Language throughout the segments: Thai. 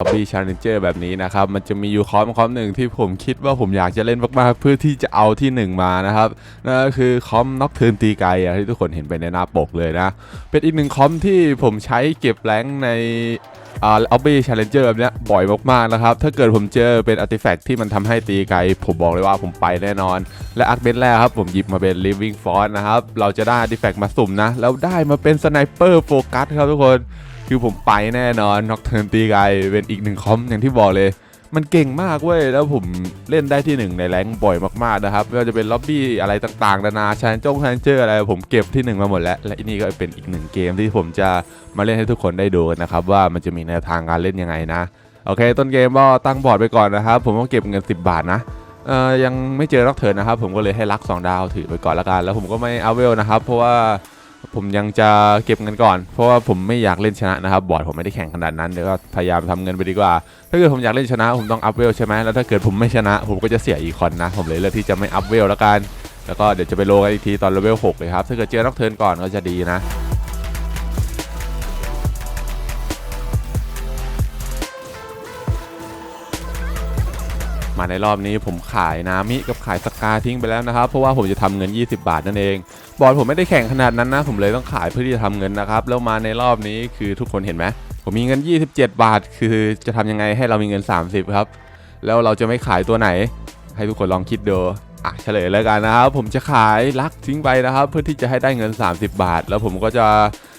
ล็อบบี้ชาร์เลนเจอร์แบบนี้นะครับ มันจะมีอยู่คอมคอมหนึ่งที่ผมคิดว่าผมอยากจะเล่นมากๆ เพื่อที่จะเอาที่หนึ่งมานะครับนั่นก็คือคอมน็อกเทิร์นตีไกลที่ทุกคนเห็นไปในหน้าปกเลยนะ เป็นอีกหนึ่งคอมที่ผมใช้เก็บแรงในอ่าออบบี้ชาเลนเจอร์แบบนี้บ่อยมากๆนะครับ ถ้าเกิดผมเจอเป็นอาร์ติแฟกต์ที่มันทำให้ตีไกล ผมบอกเลยว่าผมไปแน่นอน และอาร์คเบนแรกครับ ผมหยิบมาเป็น Living Force นะครับ เราจะได้อาร์ติแฟกต์มาสุ่มนะแล้วได้มาเป็นสไนเปอร์โฟกัสครับทุกคน คือผมไปแน่นอนน็อกเทิร์นตีไกเป็นอีกหนึ่งคอมอย่างที่บอกเลย มันเก่งมากเว้ย แล้วผมเล่นได้ที่หนึ่งในแรงบ่อยมากๆนะครับไม่ว่าจะเป็นล็อบบี้อะไรต่างๆนานาชานจงชานเจอร์อะไร ผมเก็บที่หนึ่งมาหมดแล้ว และนี่ก็เป็นอีกหนึ่งเกมที่ผมจะมาเล่นให้ทุกคนได้ดูนะครับว่ามันจะมีแนวทางการเล่นยังไงนะโอเค ต้นเกมก็ตั้งบอร์ดไปก่อนนะครับ ผมก็เก็บเงิน 10 บาทนะเอ่อยังไม่เจอล็อกเทิร์นนะครับ ผมก็เลยให้ลักสองดาวถือไปก่อนละกัน แล้วผมก็ไม่เอาเวลนะครับ เพราะว่า ผมยังจะเก็บเงินก่อน เพราะว่าผมไม่อยากเล่นชนะนะครับ บอร์ดผมไม่ได้แข่งขนาดนั้นเดี๋ยวก็พยายามทำเงินไปดีกว่า ถ้าเกิดผมอยากเล่นชนะผมต้องอัพเวลใช่ไหมแล้วถ้าเกิดผมไม่ชนะ ผมก็จะเสียอีคอนนะ ผมเลยเลือกที่จะไม่อัพเวลแล้วกัน แล้วก็เดี๋ยวจะไปโลกันอีกทีตอนเลเวล6เลยครับ ถ้าเกิดเจอนักเทิร์นก่อนก็จะดีนะ มาในรอบนี้ผมขายนามิกับขายสกาทิ้งไปแล้วนะครับ เพราะว่าผมจะทำเงิน 20 บาทนั่นเอง บอร์ดผมไม่ได้แข่งขนาดนั้นนะ ผมเลยต้องขายเพื่อที่จะทำเงินนะครับ แล้วมาในรอบนี้คือทุกคนเห็นไหมผมมีเงิน 27 บาท คือจะทำยังไงให้เรามีเงิน 30 ครับ แล้วเราจะไม่ขายตัวไหน ให้ทุกคนลองคิดดูอะเฉลยแล้วกันนะครับ ผมจะขายลักทิ้งไปนะครับ เพื่อที่จะให้ได้เงิน 30 บาท แล้วผมก็จะ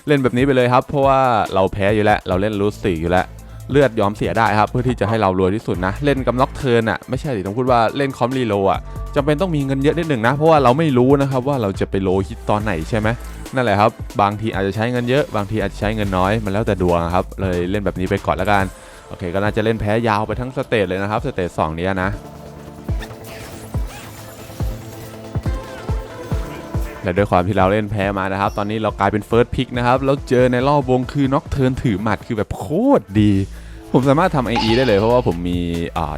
เล่นแบบนี้ไปเลยครับ เพราะว่าเราแพ้อยู่แล้ว เราเล่นรูสสี่อยู่แล้ว เลือดย้อมเสียได้ครับ เพื่อที่จะให้เรารวยที่สุดนะ เล่นกับล็อกเทิร์นอะไม่ใช่ดิต้องพูดว่าเล่นคอมรีโลอะจำเป็นต้องมีเงินเยอะนิดหนึ่งนะ เพราะว่าเราไม่รู้นะครับว่าเราจะไปโลฮิตตอนไหนใช่ไหมนั่นแหละครับ บางทีอาจจะใช้เงินเยอะ บางทีอาจจะใช้เงินน้อยมันแล้วแต่ดวงครับเลยเล่นแบบนี้ไปก่อนล้วกันโอเค ก็น่าจะเล่นแพ้ยาวไปทั้งสเตจเลยนะครับสเตจสองนี้นะและด้วยความที่เราเล่นแพ้มานะครับ ตอนนี้เรากลายเป็นเฟิร์สพิกนะครับ แล้วเจอในรอบวงคือน็อกเทิร์นถือหมัดคือแบบโคตรดี ผมสามารถทำ IE ได้เลยเพราะว่าผมมี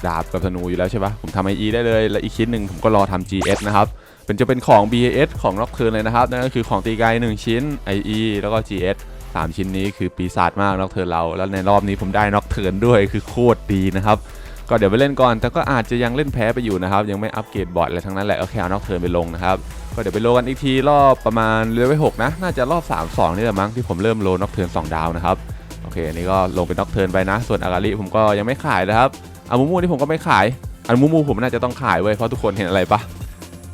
ดาบกับธนูอยู่แล้วใช่ปะผมทำ IE ได้เลย และอีกชิ้นหนึ่งผมก็รอทำ GS นะครับเป็นจะเป็นของ BAS ของน็อกเทิร์นเลยนะครับนั่นก็คือของตีไกล1ชิ้น IE แล้วก็ GS สามชิ้นนี้คือปีศาจมากน็อกเทิร์นเรา แล้วในรอบนี้ผมได้น็อกเทิร์นด้วยคือโคตรดีนะครับ ก็เดี๋ยวไปเล่นก่อน แต่ก็อาจจะยังเล่นแพ้ไปอยู่นะครับ ยังไม่อัปเกรดบอร์ดอะไรทั้งนั้นแหละก็แค่เอาน็อกเทิร์นไปลงนะครับ ก็เดี๋ยวไปโลกันอีกทีรอบประมาณเลเวลหกนะ น่าจะรอบ 3 2 นี่แหละมั้งที่ผมเริ่มโลน็อกเทิร์น2ดาวนะครับ เคอันนี้ก็ลงเป็นน็อกเทิร์นไปนะ ส่วนอากาลิผมก็ยังไม่ขายนะครับอามูมูนี่ผมก็ไม่ขายอามูมูผมน่าจะต้องขายเว้ยเพราะทุกคนเห็นอะไรปะ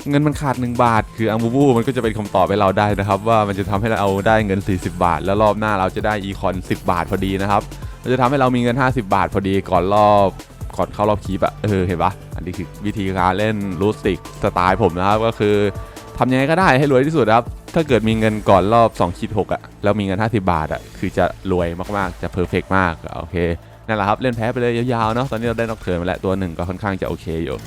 เงินมันขาด 1 บาท คืออามูมูมันก็จะเป็นคำตอบให้เราได้นะครับ ว่ามันจะทำให้เราได้เงิน 40 บาท แล้วรอบหน้าเราจะได้อีคอน 10 บาทพอดีนะครับมันจะทำให้เรามีเงิน 50 บาทพอดีก่อนรอบก่อนเข้ารอบคีปอะเออเห็นปะอันนี้คือวิธีการเล่นรูสติกสไตล์ผมนะครับก็คือทำยังไงก็ได้ให้รวยที่สุดครับ ถ้าเกิดมีเงินก่อนรอบ2คิด6อะแล้วมีเงิน 50 บาทอะคือจะรวยมากๆจะเพอร์เฟกมากโอเคนั่นแหละครับเล่นแพ้ไปเลยยาวๆเนาะตอนนี้เราได้นอกเทิร์นมาแล้วตัวหนึ่งก็ค่อนข้างจะโอเคอยู่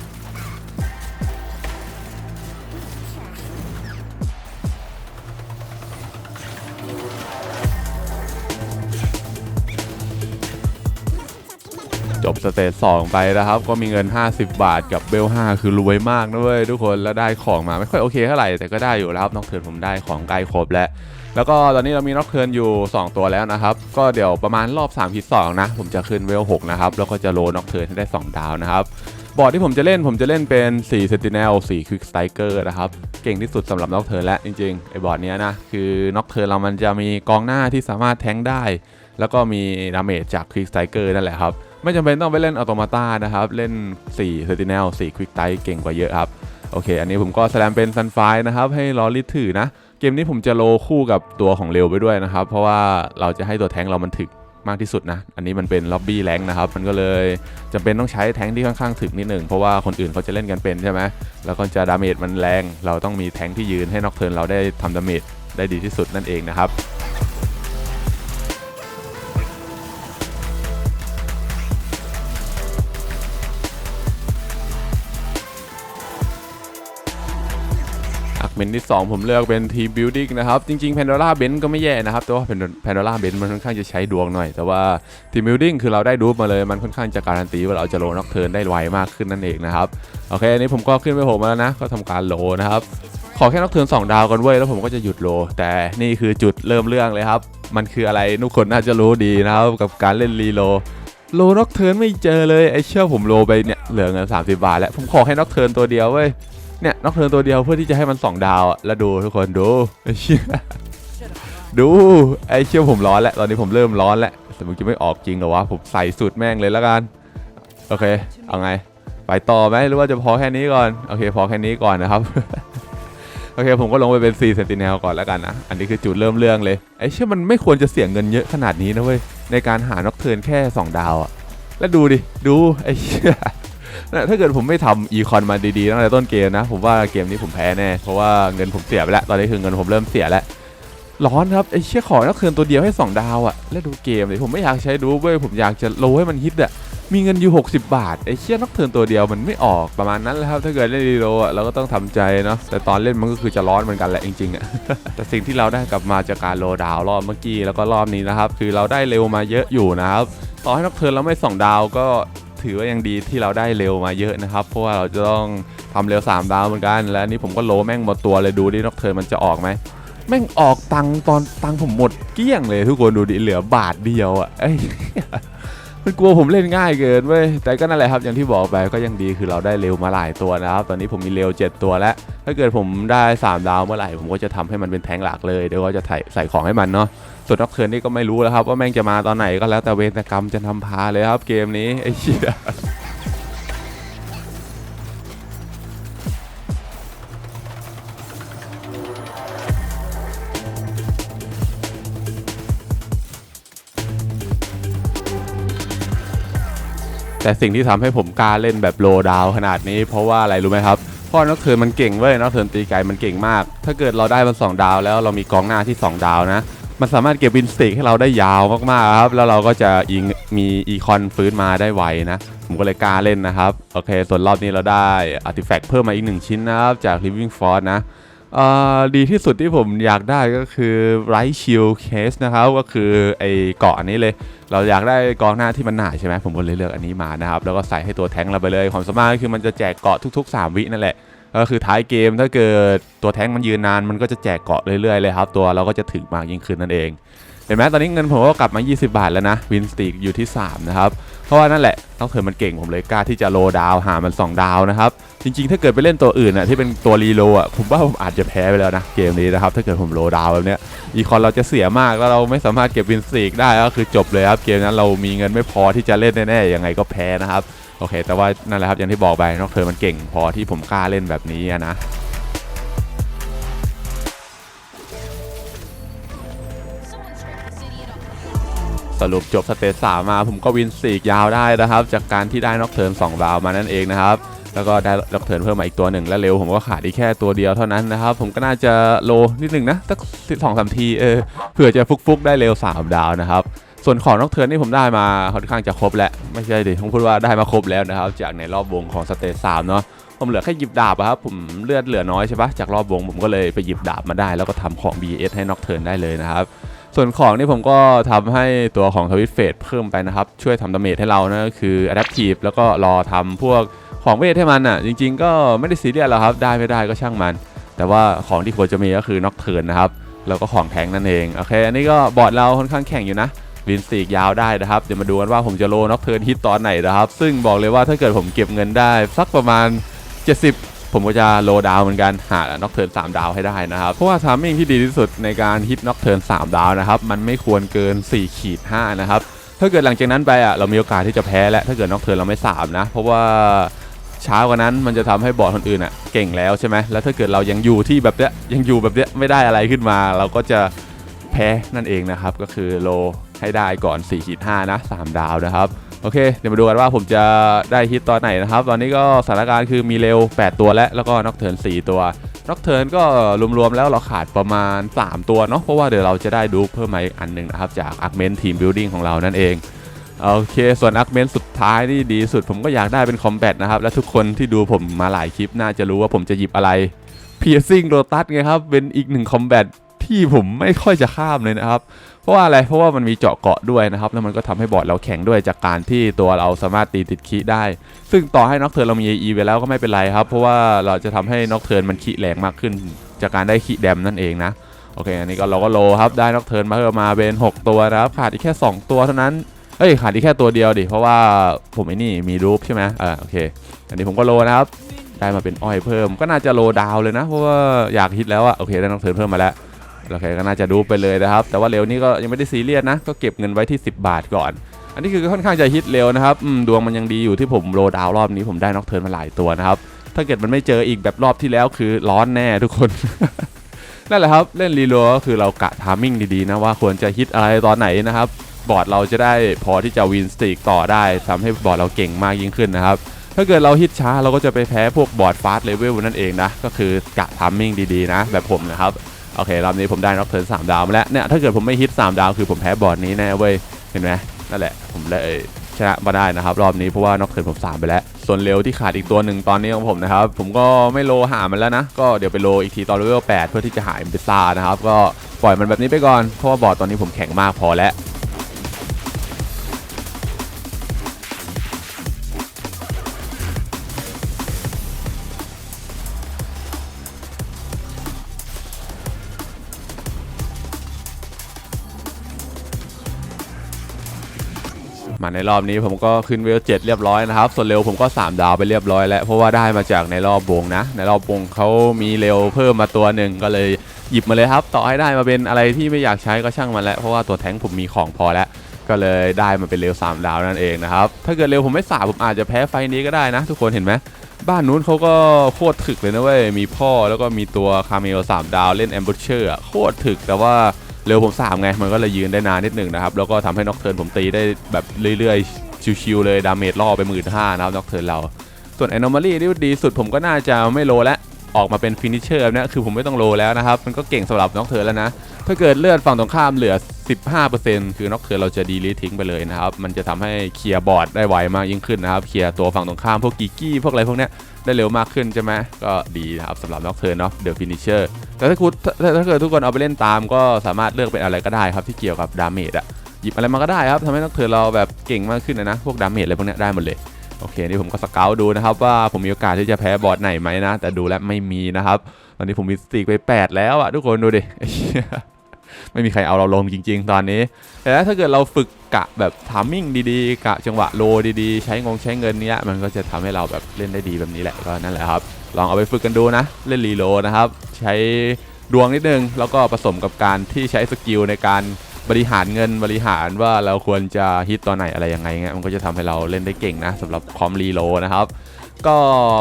บสเตจ2ไปนะครับ ก็มีเงิน 50 บาทกับเบล5คือรวยมากนะเว้ยทุกคนแล้วได้ของมาไม่ค่อยโอเคเท่าไหร่แต่ก็ได้อยู่แล้วครับนอกเทิร์นผมได้ของใกล้ครบแล้วแล้วก็ตอนนี้เรามีนอกเทิร์นอยู่ 2 ตัวแล้วนะครับ ก็เดี๋ยวประมาณรอบ3พิด2นะ ผมจะขึ้นเวล6นะครับ แล้วก็จะโลนอกเทิร์นให้ได้ 2 ดาวนะครับ บอร์ดที่ผมจะเล่นผมจะเล่นเป็น 4 Sentinel 4 Quick Striker นะครับ เก่งที่สุดสำหรับนอกเทิร์นแล้วจริงๆไอ้บอร์ดนี้นะ คือนอกเทิร์นเรามันจะมีกองหน้าที่สามารถแทงได้ แล้วก็มีดาเมจจาก Quick Striker นั่นแหละครับ ไม่จำเป็นต้องไปเล่นอัตโนมาตานะครับ เล่น 4 Sentinel 4 Quick t i เก่งกว่าเยอะครับ โอเค อันนี้ผมก็แสดงเป็นซันไฟนะครับ ให้ลอริถือนะ เกมนี้ผมจะโลคู่กับตัวของเร็วไปด้วยนะครับ เพราะว่าเราจะให้ตัวแทงเรามันถึกมากที่สุดนะ อันนี้มันเป็นล็อบบี้แรงนะครับ มันก็เลยจำเป็นต้องใช้แทงที่ค่อนข้างถึกนิดหนึ่งเพราะว่าคนอื่นเขาจะเล่นกันเป็นใช่ไหมแล้วก็จะดาเมจมันแรง เราต้องมีแทงที่ยืนให้นอกเทิร์นเราได้ทำดาเมจได้ดีที่สุดนั่นเองนะครับ เมนที่ 2 ผมเลือกเป็นทีบิ l ดิ้งนะครับ จริงๆ p พนด o ร่าเบนก็ไม่แย่นะครับ แต่ว่า p พนด o ร่าเบนมันค่อนข้างจะใช้ดวงหน่อย แต่ว่าทีบิ l ดิ้งคือเราได้ดูมาเลยมันค่อนข้างจะการันตีว่าเราจะโลน็อกเทิร์นได้ไวมากขึ้นนั่นเองนะครับ โอเคอันนี้ผมก็ขึ้นไปโหมาแล้วนะ ก็ทำการโลนะครับขอแค่น็อกเทิร์น2ดาวกันเว้ยแล้วผมก็จะหยุดโล แต่นี่คือจุดเริ่มเรื่องเลยครับ มันคืออะไรทุกคนน่าจะรู้ดีนะครับกับการเล่นรีโลโลน็อกเทิร์นไม่เจอเลยไอเชื่อผมโลไปเนี่ยเหลือเงิน30บาทแล้วผมขอให้น็อกเทิร์นตัวเดียวเว้ย เนี่ยนอกเทิร์นตัวเดียวเพื่อที่จะให้มัน2ดาวอะแล้วดูทุกคนดูไอ้เชี่ยดูไอ้เชี่ยผมร้อนแล้วตอนนี้ผมเริ่มร้อนแล้วแต่มึงจะไม่ออกจริงเหรอวะผมใส่สูตรแม่งเลยแล้วกันโอเคเอาไงไปต่อไหมหรือว่าจะพอแค่นี้ก่อนโอเคพอแค่นี้ก่อนนะครับโอเคผมก็ลงไปเป็น4เซนติเนลก่อนแล้วกันนะ อันนี้คือจุดเริ่มเรื่องเลยไอ้เชื่อมันไม่ควรจะเสียเงินเยอะขนาดนี้นะเว้ยในการหานอกเทิร์นแค่ 2 ดาวอะแล้วดูดิ ดูไอ้เชี่ย นะถ้าเกิดผมไม่ทำอีคอนมาดีๆตั้งแต่ต้นเกมนะ ผมว่าเกมนี้ผมแพ้แน่ เพราะว่าเงินผมเสียไปแล้ว ตอนนี้คือเงินผมเริ่มเสียแล้ว ร้อนครับ ไอ้เชี่ยขอนักเทิร์นตัวเดียวให้ 2 ดาวอะแล้วดูเกมเลยผมไม่อยากใช้ดูเว้ยผมอยากจะโลให้มันฮิตอะมีเงินอยู่ 60 บาท ไอ้เชี่ยนักเทินตัวเดียวมันไม่ออกประมาณนั้นแหละครับ ถ้าเกิดเล่นดีโลอะเราก็ต้องทำใจเนาะแต่ตอนเล่นมันก็คือจะร้อนเหมือนกันแหละจริงๆอะแต่สิ่งที่เราได้กลับมาจากการโลดาวรอบเมื่อกี้แล้วก็รอบนี้นะครับ คือเราได้เร็วมาเยอะอยู่นะครับต่อให้นักเทินเราไม่ส่องดาวก็ ถือว่ายังดีที่เราได้เร็วมาเยอะนะครับ เพราะว่าเราจะต้องทำเร็ว 3 ดาวเหมือนกัน และนี้ผมก็โลแม่งหมดตัวเลยดูดินักเทิร์นมันจะออกไหมแม่งออกตังตอนตังผมหมดเกลี้ยงเลยทุกคนดูดิเหลือบาทเดียวอะ มันกลัวผมเล่นง่ายเกินเว้ย แต่ก็นั่นแหละครับอย่างที่บอกไปก็ยังดีคือเราได้เร็วมาหลายตัวนะครับ ตอนนี้ผมมีเร็ว 7 ตัวแล้ว ถ้าเกิดผมได้ 3 ดาวเมื่อไหร่ ผมก็จะทำให้มันเป็นแทงหลักเลย เดี๋ยวก็จะใส่ใส่ของให้มันเนาะ ส่วนน็อกเทิร์นนี่ก็ไม่รู้แล้วครับ ว่าแม่งจะมาตอนไหนก็แล้วแต่เวรแต่กรรมจะทำพาเลยครับเกมนี้ไอ้เชี่ย แต่สิ่งที่ทำให้ผมกล้าเล่นแบบโลดาวขนาดนี้เพราะว่าอะไรรู้ไหมครับเพราะนักเทินมันเก่งเว้ยนักเทินตีไกลมันเก่งมาก ถ้าเกิดเราได้มันสองดาว แล้วเรามีกองหน้าที่ 2 ดาวนะ มันสามารถเก็บวินสติกให้เราได้ยาวมากๆครับ แล้วเราก็จะอิงมีอีคอนฟื้นมาได้ไวนะ ผมก็เลยกล้าเล่นนะครับ โอเค ส่วนรอบนี้เราได้อาร์ติแฟกต์เพิ่มมาอีกหนึ่งชิ้นนะครับ จาก Living Force นะ ดีที่สุดที่ผมอยากได้ก็คือไรชิลเคสนะครับ ก็คือไอเกาะอันนี้เลย เราอยากได้กองหน้าที่มันหนาใช่ไหมผมก็เลยเลือกอันนี้มานะครับ แล้วก็ใส่ให้ตัวแท้งเราไปเลย ความสามารถก็คือมันจะแจกเกาะทุก ๆ 3 วินั่นแหละ ก็คือท้ายเกมถ้าเกิดตัวแท้งมันยืนนานมันก็จะแจกเกาะเรื่อยๆเลยครับ ตัวเราก็จะถึงมากยิ่งขึ้นนั่นเอง ห็นไหมตอนนี้เงินผมก็กลับมา 20 บาทแล้วนะวินสติกอยู่ที่ 3 นะครับ เพราะว่านั่นแหละต้องเถิดมันเก่งผมเลยกล้าที่จะโลดาวหามัน 2 ดาวนะครับ จริงๆ ถ้าเกิดไปเล่นตัวอื่นอะที่เป็นตัวรีโลอะผมว่าผมอาจจะแพ้ไปแล้วนะเกมนี้นะครับ ถ้าเกิดผมโลดาวแบบเนี้ยอีคอนเราจะเสียมากแล้วเราไม่สามารถเก็บวินสติกได้ก็คือจบเลยครับเกมนั้นเรามีเงินไม่พอที่จะเล่นแน่ๆยังไงก็แพ้นะครับโอเค แต่ว่านั่นแหละครับอย่างที่บอกไปนอกเธอมันเก่งพอที่ผมกล้าเล่นแบบนี้อะนะ สรุปจบสเตจสามา ผมก็วินสีกยาวได้นะครับ จากการที่ได้น็อกเทิร์น2ดาวมานั่นเองนะครับแล้วก็ได้น็อกเทิร์นเพิ่มมาอีกตัวหนึ่งและเร็วผมก็ขาดอีกแค่ตัวเดียวเท่านั้นนะครับ ผมก็น่าจะโลนิดหนึ่งนะสักสองสามทีเออเผื่อจะฟุกๆ ได้เร็ว 3 ดาวนะครับ ส่วนของน็อกเทิร์นที่ผมได้มาค่อนข้างจะครบแล้ว ไม่ใช่ดิผมพูดว่าได้มาครบแล้วนะครับ จากในรอบวงของสเตจสามเนาะผมเหลือแค่หยิบดาบอะครับผมเลือดเหลือน้อยใช่ปะจากรอบวงผมก็เลยไปหยิบดาบมาได้ แล้วก็ทำของ BS ให้น็อกเทิร์นได้เลยนะครับ ส่วนของนี่ผมก็ทำให้ตัวของทวิตเฟสเพิ่มไปนะครับ ช่วยทำดาเมจให้เรานะก็คือ Adaptive แล้วก็รอทำพวกของเวทให้มันอะ จริง ๆ ก็ไม่ได้ซีเรียสหรอกครับ ได้ไม่ได้ก็ช่างมัน แต่ว่าของที่ควรจะมีก็คือน็อกเทิร์นนะครับแล้วก็ของแทงนั่นเองโอเคอันนี้ก็บอร์ดเราค่อนข้างแข่งอยู่นะวินสตีกยาวได้นะครับเดี๋ยวมาดูกันว่าผมจะโลน็อกเทิร์นฮิตตอนไหนนะครับ ซึ่งบอกเลยว่าถ้าเกิดผมเก็บเงินได้สักประมาณ 70 ผมก็จะโลดาวเหมือนกันหาน็อกเทิร์น3ดาวให้ได้นะครับ เพราะว่าทามมิ่งที่ดีที่สุดในการฮิตน็อกเทิร์น3ดาวนะครับ มันไม่ควรเกิน4ขีด5นะครับ ถ้าเกิดหลังจากนั้นไปอะเรามีโอกาสที่จะแพ้และถ้าเกิดน็อกเทิร์นเราไม่3นะเพราะว่าช้ากว่านั้นมันจะทำให้บอร์ดคนอื่นอะเก่งแล้วใช่ไหมแล้วถ้าเกิดเรายังอยู่ที่แบบเนี้ยยังอยู่แบบเนี้ยไม่ได้อะไรขึ้นมา เราก็จะแพ้นั่นเองนะครับก็คือโลให้ได้ก่อน4ขีด5นะ3ดาวนะครับ โอเค เดี๋ยวมาดูกันว่าผมจะได้ฮิตตอนไหนนะครับ ตอนนี้ก็สถานการณ์คือมีเร็ว 8 ตัวและแล้วก็น็อกเทิร์น4ตัวน็อกเทิร์นก็รวมๆแล้วเราขาดประมาณ 3 ตัวเนาะเพราะว่าเดี๋ยวเราจะได้ดูเพิ่มมาอีกอันหนึ่งนะครับ จากอาร์เมนทีมบิลดิ้งของเรานั่นเองโอเค ส่วนอาร์เมนสุดท้ายที่ดีสุดผมก็อยากได้เป็นคอมแบทนะครับ และทุกคนที่ดูผมมาหลายคลิปน่าจะรู้ว่าผมจะหยิบอะไร Piercing Lotus ไงครับเป็นอีกหนึ่งคอมแบทที่ผมไม่ค่อยจะข้ามเลยนะครับ เพราะว่าอะไรเพราะว่ามันมีเจาะเกาะด้วยนะครับแล้วมันก็ทำให้บอร์ดเราแข็งด้วยจากการที่ตัวเราสามารถตีติดคีได้ ซึ่งต่อให้น็อกเทิร์นเรามี AE ไปแล้วก็ไม่เป็นไรครับ เพราะว่าเราจะทำให้น็อกเทิร์นมันคีแรงมากขึ้น จากการได้คีแดมนั่นเองนะโอเคอันนี้ก็เราก็โลครับได้น็อกเทิร์นมาเพิ่มมาเป็น 6 ตัวนะครับ ขาดอีกแค่ 2 ตัวเท่านั้นเฮ้ยขาดอีกแค่ตัวเดียวดิเพราะว่าผมไอ้นี่มีรูปใช่ไหมอ่าโอเค อันนี้ผมก็โลนะครับได้มาเป็นอ้อยเพิ่มก็น่าจะโลดาวเลยนะ เพราะว่าอยากฮิตแล้วอะโอเคได้น้องเทิร์นเพิ่มมาแล้ว โอเคก็น่าจะดูไปเลยนะครับ แต่ว่าเร็วนี้ก็ยังไม่ได้ซีเรียสนะ ก็เก็บเงินไว้ที่ 10 บาทก่อน อันนี้คือค่อนข้างจะฮิตเร็วนะครับดวงมันยังดีอยู่ที่ผมโลดาวรอบนี้ผมได้น็อกเทิร์นมาหลายตัวนะครับ ถ้าเกิดมันไม่เจออีกแบบรอบที่แล้วคือร้อนแน่ทุกคนนั่นแหละครับเล่นรีโหลก็คือเรากะทามมิ่งดีๆนะว่าควรจะฮิตอะไรตอนไหนนะครับบอร์ดเราจะได้พอที่จะวินสตรีกต่อได้ทำให้บอร์ดเราเก่งมากยิ่งขึ้นนะครับถ้าเกิดเราฮิตช้าเราก็จะไปแพ้พวกบอร์ดฟาสต์เลเวลนั่นเองนะ ก็คือกะทามมิ่งดีๆนะ แบบผมนะครับ โอเครอบนี้ผมได้น็อกเทิร์นสามดาวมาแล้วเนี่ยถ้าเกิดผมไม่ฮิต3ดาวคือผมแพ้บอร์ดนี้แน่เว้ยเห็นไหมนั่นแหละผมเลยชนะมาได้นะครับ รอบนี้เพราะว่าน็อกเทิร์นผม3ไปแล้ว ส่วนเร็วที่ขาดอีกตัวหนึ่งตอนนี้ของผมนะครับ ผมก็ไม่โลหามันแล้วนะ ก็เดี๋ยวไปโลอีกทีตอนเลเวล8เพื่อที่จะหาเอ็มพิซ่านะครับก็ปล่อยมันแบบนี้ไปก่อนเพราะว่าบอร์ดตอนนี้ผมแข็งมากพอแล้ว ในรอบนี้ผมก็ขึ้นเวลเจ็ดเรียบร้อยนะครับ ส่วนเร็วผมก็ 3 ดาวไปเรียบร้อยแล้ว เพราะว่าได้มาจากในรอบวงนะ ในรอบวงเขามีเร็วเพิ่มมาตัวหนึ่งก็เลยหยิบมาเลยครับ ต่อให้ได้มาเป็นอะไรที่ไม่อยากใช้ก็ช่างมันแล้วเพราะว่าตัวแท้งผมมีของพอแล้วก็เลยได้มาเป็นเร็ว 3 ดาวนั่นเองนะครับ ถ้าเกิดเร็วผมไม่สาผมอาจจะแพ้ไฟนี้ก็ได้นะ ทุกคนเห็นไหมบ้านนู้นเขาก็โคตรถึกเลยนะเว้ย มีพ่อแล้วก็มีตัวคาเมลสามดาวเล่นแอมบูเชอร์โคตรถึกแต่ว่า เร็วผมสามไง มันก็เลยยืนได้นานนิดหนึ่งนะครับ แล้วก็ทำให้น็อกเทิร์นผมตีได้แบบเรื่อยๆ ชิวๆเลย ดาเมจล่อไปหมื่นห้านะครับน็อกเทิร์นเรา ส่วนแอนอมาลีที่ดีสุดผมก็น่าจะไม่โลแล้วออกมาเป็นฟินิชเชอร์นี้ยคือผมไม่ต้องโลแล้วนะครับ มันก็เก่งสำหรับน็อกเทิร์นแล้วนะ ถ้าเกิดเลือดฝั่งตรงข้ามเหลือ 15%คือน็อกเทิร์นเราจะดีลิทิ้งไปเลยนะครับ มันจะทำให้เคลียร์บอร์ดได้ไวมากยิ่งขึ้นนะครับ เคลียร์ตัวฝั่งตรงข้ามพวกกิกกี้พวกอะไรพวกเนี้ย ได้เร็วมากขึ้นใช่ไหมก็ดีนะครับสำหรับน็อกเทิร์นเนาะเดอะฟินิชเชอร์แต่ถ้าคุณถ้าถ้าเกิดทุกคนเอาไปเล่นตามก็สามารถเลือกเป็นอะไรก็ได้ครับที่เกี่ยวกับดาเมจอะหยิบอะไรมาก็ได้ครับทำให้น็อกเทิร์นเราแบบเก่งมากขึ้นนะนะพวกดาเมจอะไรพวกนี้ได้หมดเลยโอเคนี่ผมก็สเกลดูนะครับว่าผมมีโอกาสที่จะแพ้บอร์ดไหนไหมนะ แต่ดูแล้วไม่มีนะครับ ตอนนี้ผมมีสติกไป 8 แล้วอะทุกคนดูดิ ไม่มีใครเอาเราลงจริง ๆ ตอนนี้ แต่ถ้าเกิดเราฝึกกะแบบทามมิ่งดีๆ กะจังหวะโลดีๆ ใช้งงใช้เงินเนี้ยมันก็จะทำให้เราแบบเล่นได้ดีแบบนี้แหละก็นั่นแหละครับ ลองเอาไปฝึกกันดูนะ เล่นรีโลนะครับ ใช้ดวงนิดนึง แล้วก็ผสมกับการที่ใช้สกิลในการบริหารเงินบริหารว่าเราควรจะฮิตตอนไหนอะไรยังไงเงี้ยมันก็จะทำให้เราเล่นได้เก่งนะสำหรับคอมรีโลนะครับ ก็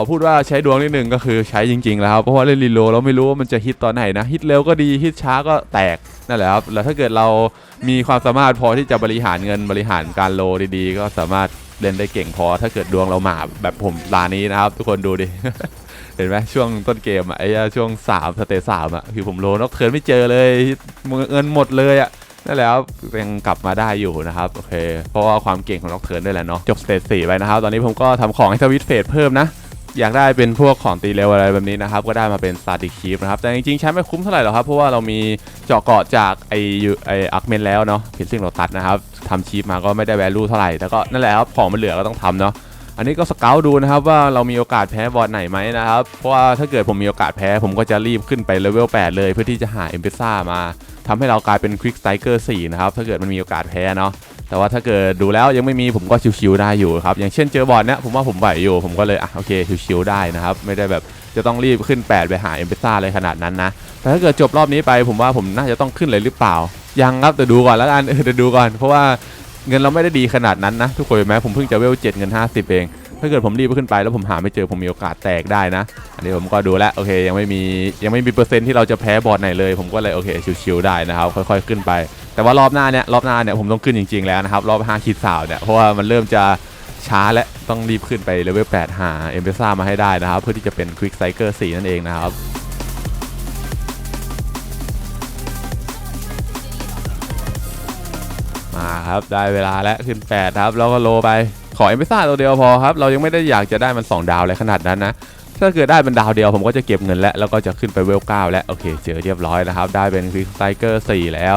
พูดว่าใช้ดวงนิดนึงก็คือใช้จริงๆแล้วครับเพราะว่าเล่นรีโลเราไม่รู้ว่ามันจะฮิตตอนไหนนะฮิตเร็วก็ดีฮิตช้าก็แตกนั่นแหละครับแล้วถ้าเกิดเรามีความสามารถพอที่จะบริหารเงินบริหารการโลดีๆ ก็สามารถเล่นได้เก่งพอ ถ้าเกิดดวงเรามาแบบผมลานี้นะครับ ทุกคนดูดิ เห็นไหมช่วงต้นเกมอะไอ้ช่วง3สเตสามอะคือผมโลนอกเทินไม่เจอเลยเงินหมดเลยอะ นั่นและครับยังกลับมาได้อยู่นะครับโอเคเพราะว่าความเก่งของนอกเทิร์นด้วยแหละเนาะจบสเตจสี่ไปนะครับ ตอนนี้ผมก็ทำของให้ทวิตเฟสเพิ่มนะ อยากได้เป็นพวกของตีเร็วอะไรแบบนี้นะครับ ก็ได้มาเป็นสตาร์ติคีฟนะครับ แต่จริงๆใช้ไม่คุ้มเท่าไหร่หรอกครับ เพราะว่าเรามีเจาะเกาะจากไอไออักเมนแล้วเนาะเพนซิ่งโราตัสนะครับทำชีฟมาก็ไม่ได้แวลูเท่าไหร่แต่ก็นั่นแหละครับของมันเหลือก็ต้องทำเนาะอันนี้ก็สเกลดูนะครับว่าเรามีโอกาสแพ้บอร์ดไหนไหมนะครับ เพราะว่าถ้าเกิดผมมีโอกาสแพ้ ผมก็จะรีบขึ้นไปเลเวล8เลย เพื่อที่จะหาเอมเ s ซ่ามา ทำให้เรากลายเป็นควิกสไตเกอร์4นะครับ ถ้าเกิดมันมีโอกาสแพ้เนาะแต่ว่าถ้าเกิดดูแล้วยังไม่มีผมก็ชิวๆได้อยู่ครับ อย่างเช่นเจอบอร์ดเนี้ยผมว่าผมไหวอยู่ ผมก็เลยอะโอเคชิวๆได้นะครับ ไม่ได้แบบจะต้องรีบขึ้น 8 ไปหาเอ็มเ s ซ่าเลยขนาดนั้นนะแต่ถ้าเกิดจบรอบนี้ไปผมว่าผมน่าจะต้องขึ้นเลยหรือเปล่า ยังครับแต่ดูก่อนแล้วกันเออเดี๋ยวดูก่อน เพราะว่าเงินเราไม่ได้ดีขนาดนั้นนะทุกคนเห็นไหมผมเพิ่งจะเวล7เงิน 50 เอง ถ้าเกิดผมรีบขึ้นไปแล้วผมหาไม่เจอผมมีโอกาสแตกได้นะ อันนี้ผมก็ดูแล้วโอเคยังไม่มียังไม่มีเปอร์เซ็นต์ที่เราจะแพ้บอร์ดไหนเลย ผมก็เลยโอเคชิวๆได้นะครับค่อยๆขึ้นไป แต่ว่ารอบหน้าเนี่ยรอบหน้าเนี่ยผมต้องขึ้นจริง ๆแล้วนะครับรอบ5ขีดสาวเนี่ยเพราะว่ามันเริ่มจะช้าและต้องรีบขึ้นไปเลเวล8หาเอ็มเบซ่ามาให้ได้นะครับเพื่อที่จะเป็นควิกไซเคิล4นั่นเองนะครับมาครับได้เวลาแล้วขึ้น8ครับแล้วก็โลไป ขอเอ็มเบซ่าตัวเดียวพอครับ เรายังไม่ได้อยากจะได้มัน 2 ดาวอะไรขนาดนั้นนะ ถ้าเกิดได้เป็นดาวเดียวผมก็จะเก็บเงินแล้ว แล้วก็จะขึ้นไปเวล9แล้ว โอเค เจอเรียบร้อยนะครับ ได้เป็นควิกไซเกอร์4แล้ว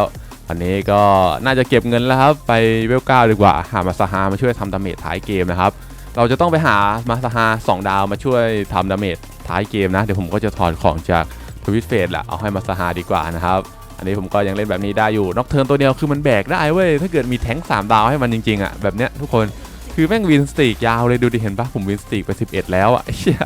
อันนี้ก็น่าจะเก็บเงินแล้วครับ ไปเวล9ดีกว่า หามาซาฮามาช่วยทำดาเมจท้ายเกมนะครับ เราจะต้องไปหามาซาฮา2ดาวมาช่วยทำดาเมจท้ายเกมนะ เดี๋ยวผมก็จะถอนของจากทวิตเฟสแหละเอาให้มาซาฮาดีกว่านะครับอันนี้ผมก็ยังเล่นแบบนี้ได้อยู่ นอกเทิร์นตัวเดียวคือมันแบกได้เว้ย ถ้าเกิดมีแทงสามดาวให้มันจริงๆอะแบบเนี้ยทุกคน คือแม่งวินสตีกยาวเลยดูดิเห็นปะผมวินสตีกไป 11 แล้วอะเชี่ย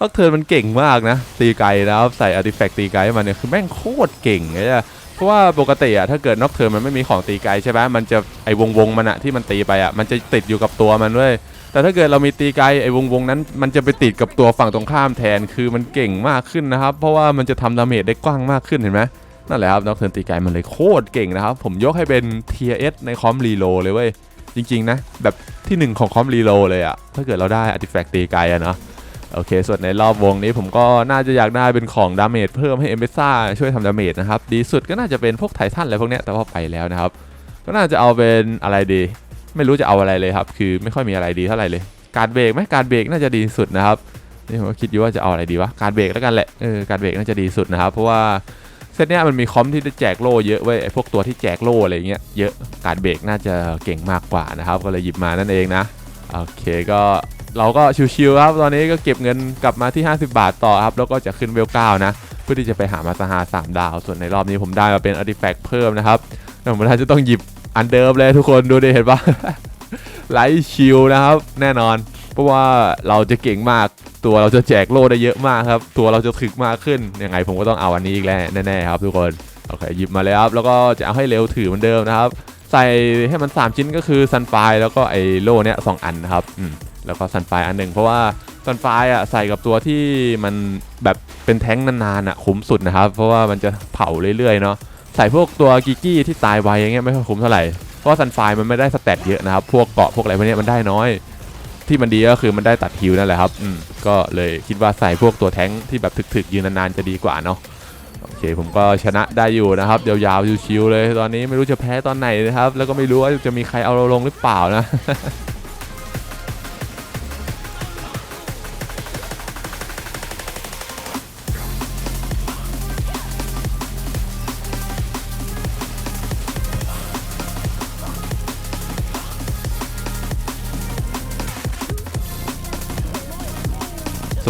น็อกเทิร์นมันเก่งมากนะ ตีไกลนะครับใส่อาร์ติแฟกต์ตีไกลมันเนี่ยคือแม่งโคตรเก่งเลยอะเพราะว่าปกติอะถ้าเกิดน็อกเทิร์นมันไม่มีของตีไกลใช่ไหมมันจะไอวงวงมันอะที่มันตีไปอะมันจะติดอยู่กับตัวมันด้วยแต่ถ้าเกิดเรามีตีไกลไอ้วงวงนั้น มันจะไปติดกับตัวฝั่งตรงข้ามแทนคือมันเก่งมากขึ้นนะครับ เพราะว่ามันจะทำดาเมจได้กว้างมากขึ้นเห็นไหมนั่นแหละครับน็อกเทิร์นตีไกลมันเลยโคตรเก่งนะครับ ผมยกให้เป็น tier S ในคอมรีโลเลยเว้ย จริง ๆ นะ แบบที่หนึ่งของคอมรีโลเลยอะถ้าเกิดเราได้อาร์ติแฟกต์ตีไกลอะเนาะโอเค ส่วนในรอบวงนี้ผมก็น่าจะอยากได้เป็นของดาเมจเพิ่มให้เอมเบซ่าช่วยทำดาเมจนะครับ ดีสุดก็น่าจะเป็นพวกไททันอะไรพวกเนี้ยแต่ว่าไปแล้วนะครับ ก็น่าจะเอาเป็นอะไรดี ไม่รู้จะเอาอะไรเลยครับ คือไม่ค่อยมีอะไรดีเท่าไหร่เลย การเบรกไหมการเบรกน่าจะดีสุดนะครับนี่ผมก็คิดอยู่ว่าจะเอาอะไรดีวะการเบรกแล้วกันแหละเออการเบรกน่าจะดีสุดนะครับ เพราะว่า เซตเนี้ยมันมีคอมที่ได้แจกโล่เยอะเว้ยไอพวกตัวที่แจกโล่อะไรเงี้ยเยอะการเบรกน่าจะเก่งมากกว่านะครับก็เลยหยิบมานั่นเองนะโอเคก็เราก็ชิวๆครับตอนนี้ก็เก็บเงินกลับมาที่ 50 บาทต่อครับแล้วก็จะขึ้นเวลเก้านะเพื่อที่จะไปหามาสหาสามดาว ส่วนในรอบนี้ผมได้มาเป็นอาร์ติแฟกต์เพิ่มนะครับแต่ผมน่าจะต้องหยิบอันเดิมเลยทุกคนดูดิเห็นปะไลท์ชิลนะครับแน่นอน เพราะว่าเราจะเก่งมาก ตัวเราจะแจกโล่ได้เยอะมากครับ ตัวเราจะถึกมากขึ้น ยังไงผมก็ต้องเอาอันนี้อีกแล้วแน่ๆครับทุกคน โอเคหยิบมาเลยครับ แล้วก็จะเอาให้เร็วถือเหมือนเดิมนะครับ ใส่ให้มัน 3 ชิ้นก็คือซันไฟแล้วก็ไอโล่เนี่ยสองอันนะครับอืมแล้วก็ซันไฟอันหนึ่งเพราะว่าซันไฟอะใส่กับตัวที่มันแบบเป็นแท้งนานๆอะคุ้มสุดนะครับ เพราะว่ามันจะเผาเรื่อยๆเนาะใส่พวกตัวกิกกี้ที่ตายไวอย่างเงี้ยไม่ค่อยคุ้มเท่าไหร่เพราะว่าซันไฟมันไม่ได้สเตตเยอะนะครับ พวกเกาะพวกอะไรพวกเนี้ยมันได้น้อย ที่มันดีก็คือมันได้ตัดฮิวนั่นแหละครับอืมก็เลยคิดว่าใส่พวกตัวแท้งที่แบบถึกๆยืนนานๆจะดีกว่าเนาะโอเคผมก็ชนะได้อยู่นะครับยาวๆชิวๆเลย ตอนนี้ไม่รู้จะแพ้ตอนไหนนะครับ แล้วก็ไม่รู้ว่าจะมีใครเอาเราลงหรือเปล่านะ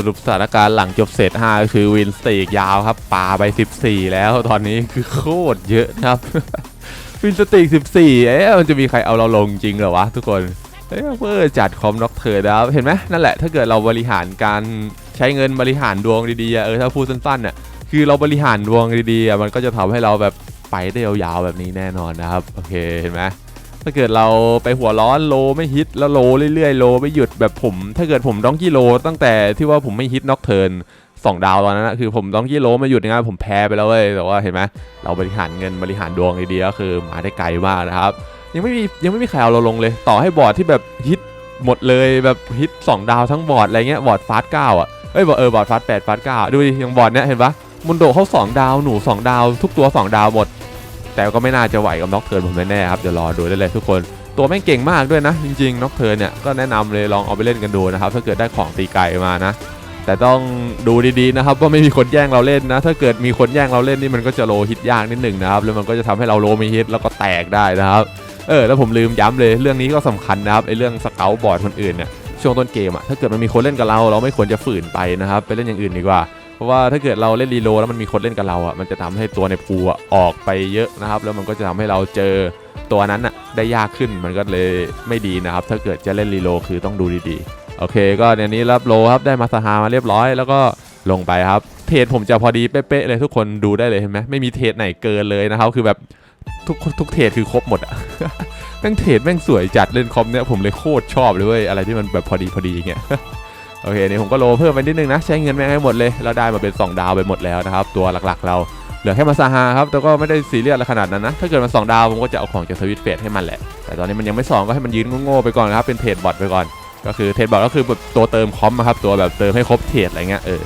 รุปสถานการณ์หลังจบเซต5ก็คือวินสตีกยาวครับปาไป 14 แล้วตอนนี้คือโคตรเยอะครับ วินสตีก 14 เอ๊ะมันจะมีใครเอาเราลงจริงเหรอวะทุกคนเอ๊ะเวอร์จัดคอมน็อกเธอนะครับเห็นไหมนั่นแหละถ้าเกิดเราบริหารการใช้เงินบริหารดวงดีๆเออถ้าพูดสั้นๆน่ะคือเราบริหารดวงดีๆมันก็จะทำให้เราแบบไปได้ยาวๆแบบนี้แน่นอนนะครับ โอเคเห็นไหม ถ้าเกิดเราไปหัวร้อนโลไม่ฮิตแล้วโลเรื่อยๆโลไม่หยุดแบบผม ถ้าเกิดผมดองกี้โล ตั้งแต่ที่ว่าผมไม่ฮิตน็อกเทิร์นสองดาวตอนนั้นนะคือผมดองกี้โลม่หยุดนะครับผมแพ้ไปแล้วเว้ยแต่ว่าเห็นไหมเราบริหารเงินบริหารดวงดีๆก็คือมาได้ไกลมากนะครับ ยังไม่มียังไม่มีใครเอาเราลงเลย ต่อให้บอร์ดที่แบบฮิตหมดเลยแบบฮิตสองดาวทั้งบอร์ดอะไรเงี้ยบอร์ดฟาสเก้าอะเอ้ยบอร์ดเออบอร์ดฟาสแปดฟาสเก้าดูดิอย่างบอร์ดเนี้ยเห็นปะมุนโดเข้าสองดาวหนูสองดาว ทุกตัวสองดาวหมด แต่ก็ไม่น่าจะไหวกับน็อกเทิร์นผมแน่ๆครับเดี๋ยวรอดูได้เลยทุกคนตัวแม่งเก่งมากด้วยนะ จริงๆน็อกเทิร์นเนี่ยก็แนะนำเลยลองเอาไปเล่นกันดูนะครับถ้าเกิดได้ของตีไกลมานะ แต่ต้องดูดีๆนะครับว่าไม่มีคนแย่งเราเล่นนะ ถ้าเกิดมีคนแย่งเราเล่นนี่มันก็จะโลฮิตยากนิดหนึ่งนะครับแล้วมันก็จะทำให้เราโลไม่ฮิตแล้วก็แตกได้นะครับเออแล้วผมลืมย้ำเลยเรื่องนี้ก็สำคัญนะครับไอ้เรื่องสเกลบอร์ดคนอื่นเนี่ยช่วงต้นเกมอะถ้าเกิดมันมีคนเล่นกับเราเราไม่ควรจะฝืนไปนะครับไปเล่นอย่างอื่นดีกว่า เพราะว่าถ้าเกิดเราเล่นรีโลแล้วมันมีคนเล่นกับเราอะมันจะทำให้ตัวในปูอะออกไปเยอะนะครับ แล้วมันก็จะทำให้เราเจอตัวนั้นอะได้ยากขึ้นมันก็เลยไม่ดีนะครับ ถ้าเกิดจะเล่นรีโลคือต้องดูดีๆ โอเค ก็ในนี้รับโลครับได้มาสหามาเรียบร้อย แล้วก็ลงไปครับ เทรดผมจะพอดีเป๊ะๆเลยทุกคนดูได้เลยเห็นไหมไม่มีเทรดไหนเกินเลยนะครับ คือแบบทุกทุกเทรดคือครบหมดอะแม่งเทรดแม่งสวยจัดเล่นคอมเนี่ยผมเลยโคตรชอบเลยเว้ยอะไรที่มันแบบพอดีพอดีอย่างเงี้ย โอเคนี่ผมก็โลเพิ่มไปนิดนึงนะ ใช้เงินแม่งให้หมดเลยแล้วได้มาเป็น 2 ดาวไปหมดแล้วนะครับ ตัวหลักๆ เราเหลือแค่มาซาฮาครับแต่ก็ไม่ได้ซีเรียสอะไรขนาดนั้นนะ ถ้าเกิดมัน2ดาวผมก็จะเอาของจากสวิตเฟสให้มันแหละ แต่ตอนนี้มันยังไม่2ก็ให้มันยืนโง่ๆไปก่อนนะครับเป็นเทรดบอทไปก่อน ก็คือเทรดบอทก็คือแบบตัวเติมคอมครับตัวแบบเติมให้ครบเทรดอะไรเงี้ยเออ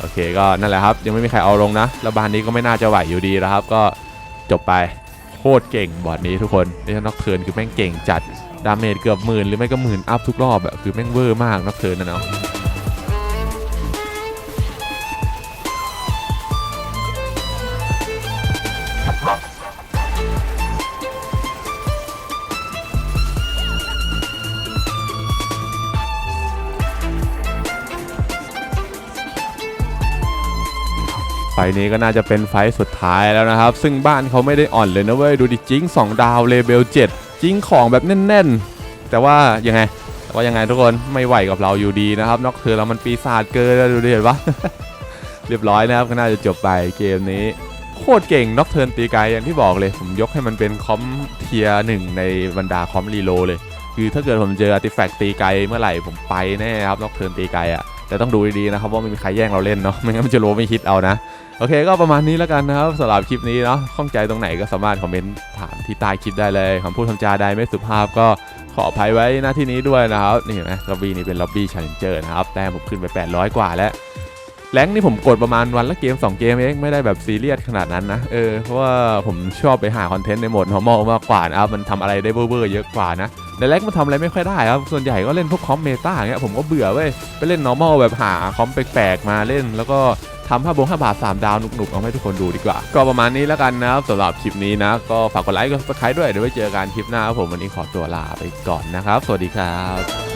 โอเคก็นั่นแหละครับยังไม่มีใครเอาลงนะแล้วบานนี้ก็ไม่น่าจะไหวอยู่ดีนะครับ ก็จบไปโคตรเก่งบอทนี้ทุกคนนี่น็อกเทิร์นคือแม่งเก่งจัดดาเมจเกือบหมื่นหรือไม่ก็หมื่นอัพทุกรอบอะคือแม่งเวอร์มากนอกเทิร์นนะเนาะ ไฟนี้ก็น่าจะเป็นไฟสุดท้ายแล้วนะครับ ซึ่งบ้านเขาไม่ได้อ่อนเลยนะเว้ย ดูดิจิง2 ดาวเลเบล7จิงของแบบแน่นๆ แต่ว่ายังไงแต่ว่ายังไงทุกคนไม่ไหวกับเราอยู่ดีนะครับ นอกเธอแล้วมันปีศาจเกินแล้วดูดิเห็นปะเรียบร้อยนะครับก็น่าจะจบไปเกมนี้โคตรเก่งน็อกเทิร์นตีไกลอย่างที่บอกเลย ผมยกให้มันเป็นคอมเทียหนึ่งในบรรดาคอมรีโลเลย คือถ้าเกิดผมเจออาร์ติแฟกต์ตีไกลเมื่อไหร่ผมไปแน่ครับน็อกเทิร์นตีไกลอะ แต่ต้องดูดีๆนะครับว่าไม่มีใครแย่งเราเล่นเนาะไม่งั้นมันจะโลไม่ฮิตเอานะโอเค ก็ประมาณนี้แล้วกันนะครับสำหรับคลิปนี้เนาะข้องใจตรงไหนก็สามารถคอมเมนต์ถามที่ใต้คลิปได้เลยคำพูดคำจาใดไม่สุภาพก็ขออภัยไว้หน้าที่นี้ด้วยนะครับนี่เห็นไหมล็อบบี้นี้เป็นล็อบบี้ชาเลนเจอร์นะครับแต้มผมขึ้นไป 800 กว่าแล้วแรงนี่ผมกดประมาณวันละเกม 2 เกมเองไม่ได้แบบซีเรียสขนาดนั้นนะเออเพราะว่าผมชอบไปหาคอนเทนต์ในโหมด normal มากกว่านะครับมันทำอะไรได้เบอร์เยอะกว่านะ ในแรกมันทำอะไรไม่ค่อยได้ครับ ส่วนใหญ่ก็เล่นพวกคอมเมตาอย่างเงี้ยผมก็เบื่อเว้ย ไปเล่น normal แบบหาคอมแปลกๆมาเล่น แล้วก็ทำห้าบงห้าบาทสามดาวหนุกๆเอาให้ทุกคนดูดีกว่า ก็ประมาณนี้แล้วกันนะครับสำหรับคลิปนี้นะ ก็ฝากกดไลค์กดซับสไครต์ด้วยเดี๋ยวไว้เจอกันคลิปหน้าครับผมวันนี้ขอตัวลาไปก่อนนะครับ สวัสดีครับ